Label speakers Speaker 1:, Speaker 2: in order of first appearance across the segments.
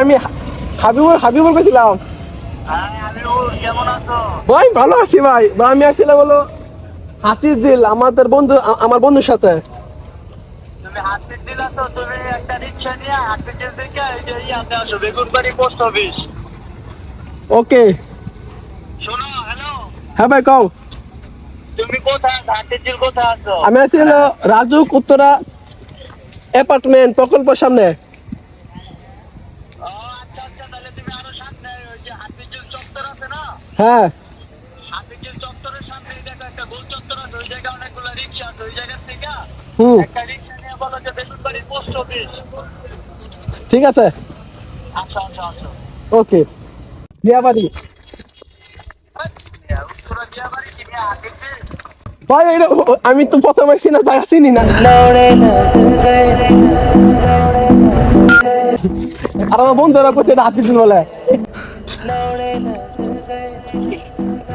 Speaker 1: আমি হাবিবুর হাবিবুর গেছিলাম ভাই, ভালো আছি ভাই। ভাই, আমি আসছিলাম হলো হাতির দিল, আমাদের বন্ধু আমার বন্ধুর সাথে। ওকে। হ্যাঁ ভাই, কও। আমি আছি রাজুক উত্তরা অ্যাপার্টমেন্ট প্রকল্পের সামনে
Speaker 2: ও আচ্ছা আচ্ছা তাহলে তুমি আরও সামনে ওই যে হাতির দিল চত্বর আছে না
Speaker 1: হ্যাঁ।
Speaker 2: চত্বরের সামনে দেখো একটা গোল চত্বর আছে ওই জায়গায় অনেকগুলো রিক্সা আছে ওই জায়গা থেকে
Speaker 1: হুম।
Speaker 2: একটা রিক্সা নিয়ে বলো যে পোস্ট অফিস।
Speaker 1: ঠিক আছে।
Speaker 2: আচ্ছা আচ্ছা আচ্ছা
Speaker 1: ওকে। দিয়াবাড়ি
Speaker 2: উত্তরা দিয়া বাড়ি কিনে
Speaker 1: ভাই এটা আমি তো প্রথমে চিনা জায়গা চিনি না। আর আমার বন্ধুরা করছে এটা হাতির দিল বলে।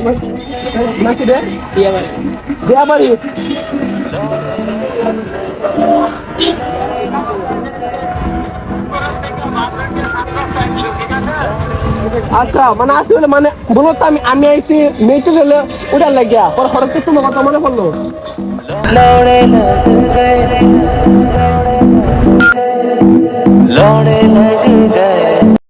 Speaker 1: বলে নাকি রে দিয়া বাড়ি
Speaker 2: ঠিক আছে
Speaker 1: আচ্ছা মানে আসলে মানে মূলত আমি আমি আইছি মেয়েটির হলে ওটার লাগিয়া। পর হঠাৎ করে তোমার কথা মনে পড়ল?